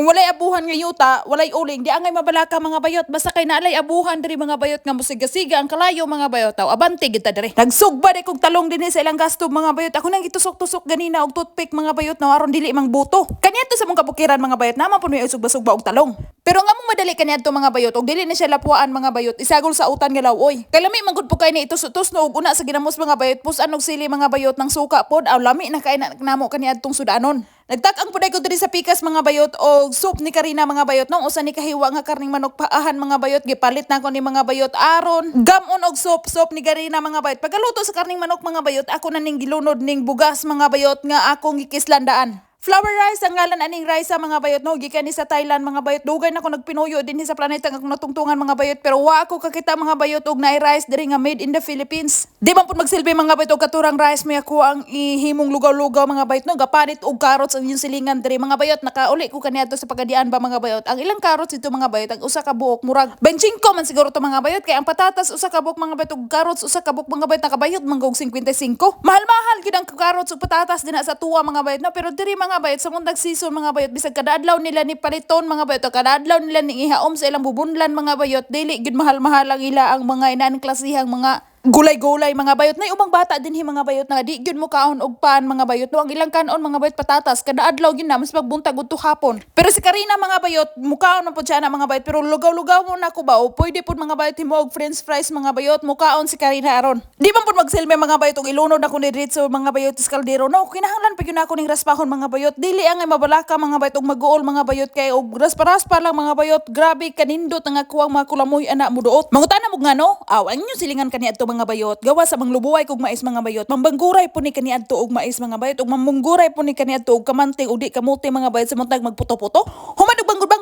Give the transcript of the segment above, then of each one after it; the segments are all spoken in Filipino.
Kung walay abuhan nga yuta, walay uling, di angay mabalaka mga bayot. Basta kay naalay abuhan diri mga bayot nga musiga-siga ang kalayo mga bayot. Taw abante kita diri. Nagsugba di kog talong dinhi sa ilang gasto mga bayot. Ako nang itusok-tusok ganina og toothpick mga bayot na aron dili mang buto. Kaniadto sa mong kabukiran mga bayot naman puno yung sugba-sugba og talong. Pero nga mong madali kaniadto mga bayot og dili na siya lapuan mga bayot. Isagol sa utan nga lawoy. Kay lami man gud po kay ni itus-tus no og una sa ginamos mga bayot pusan og sili mga bayot ng suka pod aw lami na kay na namo kaniadtong sudanon. Nagtak-ang puday ko diri sa pikas mga bayot o soup ni Karina mga bayot. Nung usa ni kahiwa nga karning manok paahan mga bayot gipalit na ko ni mga bayot. Aron gamon og soup soup ni Karina mga bayot. Pagkaluto sa karning manok mga bayot ako na ning gilunod ning bugas mga bayot nga akong gikislandaan Flour rice ang ngalan aning rice sa mga bayot no? Gikan ni sa Thailand mga bayot. Dugay na ko nagpinuyo din sa planeta nga natungtungan mga bayot. Pero wa ako kakita mga bayot og naay rice diri nga made in the Philippines. Di man pud magsilbi mga bayot og katurang rice. May ako ang ihimong lugaw-lugaw mga bayot no? Gapanit og carrots ang yung silingan diri mga bayot. Nakauli ko kaniadto sa pagadian ba mga bayot? Ang ilang carrots ito mga bayot? Ang usa ka buok murag 25 man siguro to mga bayot. Kay ang patatas usa ka buok mga bayot og carrots usa ka buok mga bayot. Nakabayot man og 55 mahal-mahal gid ang carrots ug patatas dinha sa tuwa mga bayot no? Pero diri mga bayot. Sa mundag season mga bayot bisag kada adlaw nila ni paliton mga bayot o kada adlaw nila ni ihaom sa ilang bubunlan mga bayot dili gid mahal-mahal ang ila ang mga inan klasihang mga gulay-gulay mga bayot. Na ubang bata din hi mga bayot na di gyud mo kaon og pan mga bayot. No ang ilang kanon mga bayot patatas. Kada adlaw gyud na mas magbuntag udto hapon. Pero si Karina mga bayot mukaon na pud siya na mga bayot. Pero lugaw-lugaw mo na ko ba? O pwede pud mga bayot himo og french fries mga bayot. Mukaon si Karina aron. Di man pud magsilbi mga bayot og ilunod ako ni Ritz mga bayot sa kaldero. No kinahanglan pa gyud ako ning raspahon mga bayot. Dili ang mabalaka mga bayot og maguol mga bayot. Kay og raspa-raspa lang mga bayot. Grabe kanindot ang akuang mga kulamoy ana mo duot mangutana mo nga no? Aw ang inyo silingan kaniadto mga bayot. Gawa sa manglubuay kog mais mga bayot. Mambangguray po ni kaniadto og mais mga bayot. Ug mamungguray po ni kaniadto og kamanting ug di mga bayot. Sa muntag magputo-puto. Human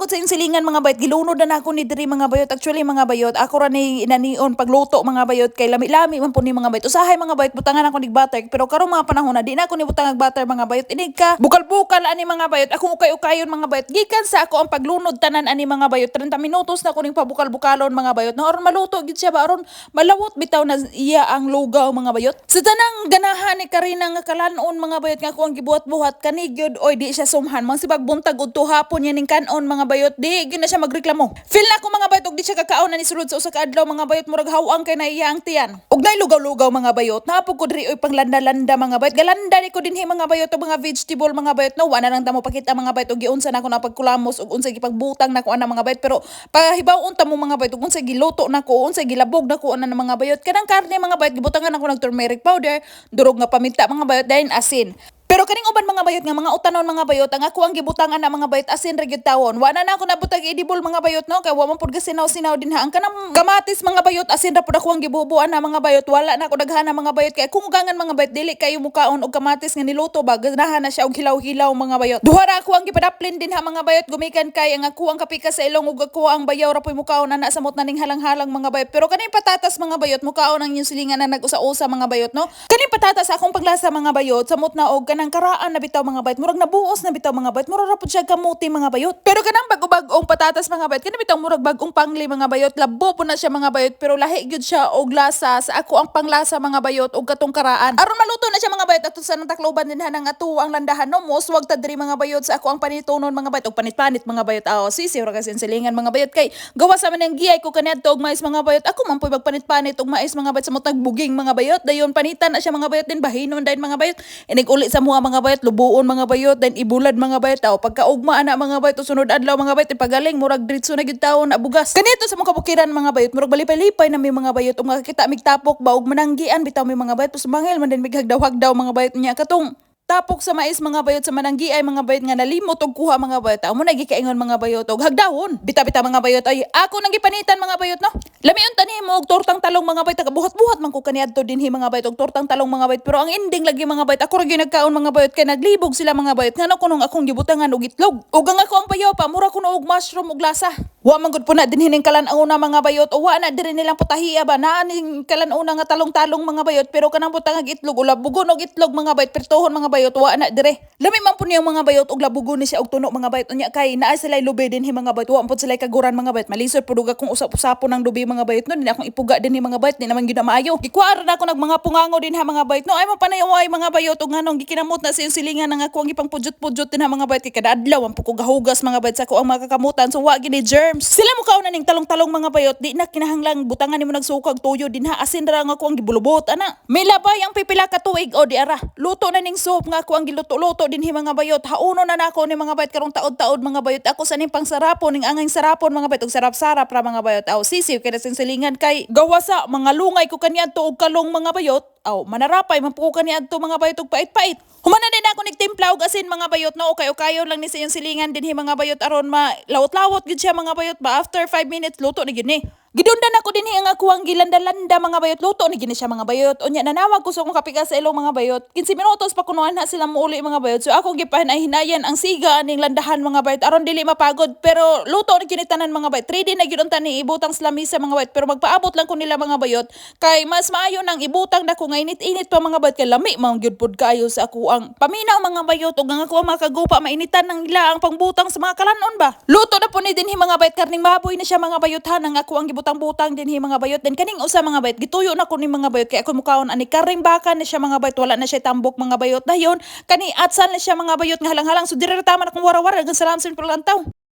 banggod-banggod sa insilingan mga bayot gilunod na nako ni diri mga bayot actually mga bayot ako ra ni inanion pagluto mga bayot kay lami-lami man po ni mga bayot usahay mga bayot butangan ako nig butter pero karon mga panahon na di na ako ni butang og butter mga bayot inig ka bukal-bukal ani mga bayot akong ukay-ukayon mga bayot gikan sa ako ang paglunod tanan ani mga bayot 30 minutos na ko ning pabukal-bukalon mga bayot na aron maluto gid siya ba aron malawot bitaw na iya ang lugaw mga bayot sa tanang ganahan ni Karina nga kalanon mga bayot nga ko ang gibuhat-buhat kani gyud oy di siya sumhan mang sibag buntag udto hapon yan ning kanon mga bayot di gyud na siya magreklamo. Feel na ko mga bayot og di siya kakaon na ni sulod sa usa ka adlaw mga bayot murag hawang kay na iya ang tiyan. Og nay lugaw-lugaw mga bayot napog ko diri oy panglanda-landa mga bayot. Galanda ni ko dinhi mga bayot og mga vegetable mga bayot no? Wala nang tamo pakita mga bayot og giunsa na ko napagkulamos og unsa gipagbutang na ko ana mga bayot. Pero pahibaw-on ta mo mga bayot og unsa giluto na ko unsa gilabog na ko ana mga bayot. Kanang karne mga bayot gibutangan ako ng turmeric powder durog nga paminta mga bayot dahil asin pero kaning uban mga bayot nga mga utanon mga bayot ang ako ang gibutangan na mga bayot asin ra tawon. Wa na na ako nabutag edible mga bayot no? Kay wa man pud sinaw-sinaw din ha. Ang kanang kamatis mga bayot asin ra pud ako ang gibubuan na mga bayot. Wala na ako daghana mga bayot. Kay kung ugangan mga bayot dili kayo mukaon og kamatis nga niluto ba ganahan na siya og hilaw-hilaw mga bayot. Duha ra ako ang gipadaplin din ha mga bayot gumikan kay ang ako ang kapikas sa ilong ug ako ang bayaw ra puy mukaon na sa mot na ning halang-halang mga bayot. Pero kaning patatas mga bayot mukaon ang yung silingan na nag-usa-usa mga bayot no? Kaning patatas akong paglasa mga bayot samot na og kanang karaan na bitaw mga bayot murag nabuos na bitaw mga bayot murag ra pud siya kamuti mga bayot pero kanang bago-bagong patatas mga bayot kanang bitaw murag bagong pangli mga bayot labo po na siya mga bayot pero lahi gyud siya og lasa sa ako ang panglasa mga bayot og katong karaan aron maluto na siya mga bayot ato sa nang takloban din nang ato ang landahan no mos wag ta diri mga bayot sa ako ang panitunon mga bayot og panit-panit mga bayot aw sisi ra kasi silingan mga bayot kay gawa sa man ang giyay ko kaniadto og mais mga bayot ako man poy magpanit-panit og mais mga bayot sa mutag buging mga bayot dayon panitan na siya mga bayot din bahinon dayon mga bayot inig uli sa mga mga bayot lubuon mga bayot then ibulad mga bayot aw pagkaugma ana mga bayot sunod adlaw mga bayot ipagaling murag diretso na gyud taon na bugas kanito sa mga kabukiran mga bayot murag balipay-lipay na may mga bayot o makakita mig tapok ba og mananggian bitaw may mga bayot us mangil man din mig hagdaw-hagdaw mga bayot niya katong tapok sa mais mga bayot sa mananggi ay mga bayot nga nalimot og kuha mga bayot amo na gikaingon mga bayot og hagdawon bita-bita mga bayot ay ako nang gipanitan mga bayot no lami unta nimo og tortang talong mga bayot buhat-buhat man ko kaniadto dinhi mga bayot og tortang talong mga bayot pero ang ending lagi mga bayot ako ra nagkaon mga bayot kay naglibog sila mga bayot ngano kunong akong gibutangan og itlog ug ang ako ang payaw pa mura kuno og mushroom og lasa Wa man gud po na din hining kalan ang una mga bayot o wa na diri nilang putahiya ba na ning kalan una nga talong-talong mga bayot pero kanang butang ang itlog ula bugon og itlog mga bayot pirtohon mga bayot bayot wa na dire. Lami man po niyang mga bayot og labugo ni siya og tuno mga bayot unya kay naa sila lubi din hi mga bayot wa po sila kaguran mga bayot. Malisod po duga kung usap-usapo ng lubi mga bayot no din akong ipuga din hi mga bayot di naman gyud maayo. Gikuara na ako nag mga pungango din ha mga bayot no ay mo panayaway mga bayot og nganong gikinamot na iyong silingan nga ako ang ipang pudjot-pudjot din ha mga bayot kay kada adlaw ang puko gahugas mga bayot sa ako ang makakamutan so wa gini germs. Sila mo kauna ning talong-talong mga bayot di na kinahanglang butangan nimo nagsukag tuyo din ha asin ra nga ako ang gibulubot ana. May labay ang pipila ka tuig o di ara. Luto na ning soup nga ako ang giluto-luto din hi mga bayot. Hauno na nako ni mga bayot karong taod-taod mga bayot. Ako sa ning pangsarapon ning angay sarapon mga bayot og sarap-sarap ra mga bayot. Aw sisiw kay sa silingan kay gawa sa mga lungay ko kaniadto og kalong mga bayot. Aw manarapay man po ko kaniadto mga bayot og pait-pait. Humana din ako nigtimpla og asin mga bayot no okay kayo lang ni sa silingan din hi mga bayot aron ma lawot-lawot gid siya mga bayot ba after 5 minutes luto ni gid ni. Gidundan ako din ang ako ang gilanda-landa mga bayot luto ni gini siya mga bayot. Unya nanawag ko sa akong kapigas sa ilong mga bayot. 15 minutos pa kunuan na sila muuli mga bayot. So ako gipahin ay hinayan ang siga aning landahan mga bayot aron dili mapagod. Pero luto ni kinitanan mga bayot. 3D na gyud ni ibutang sa lamisa mga bayot. Pero magpaabot lang ko nila mga bayot kay mas maayo nang ibutang nako nga init-init pa mga bayot kay lami man gyud pod kayo sa ako ang paminaw mga bayot ug ang ako makagupa mainitan ng ila ang pangbutang sa mga kalanon ba. Luto na po ni din hi mga bayot karning baboy na siya mga bayot ha nang ako ang gibutang-butang din hi mga bayot. Din kaning usa mga bayot? Gituyo na ko ni mga bayot. Kay ako mukaon ani karing baka na siya mga bayot. Wala na siya tambok mga bayot. Dayon kani atsan na siya mga bayot. Nga halang-halang. So dire tama na kung wara-wara. Gan salam sin.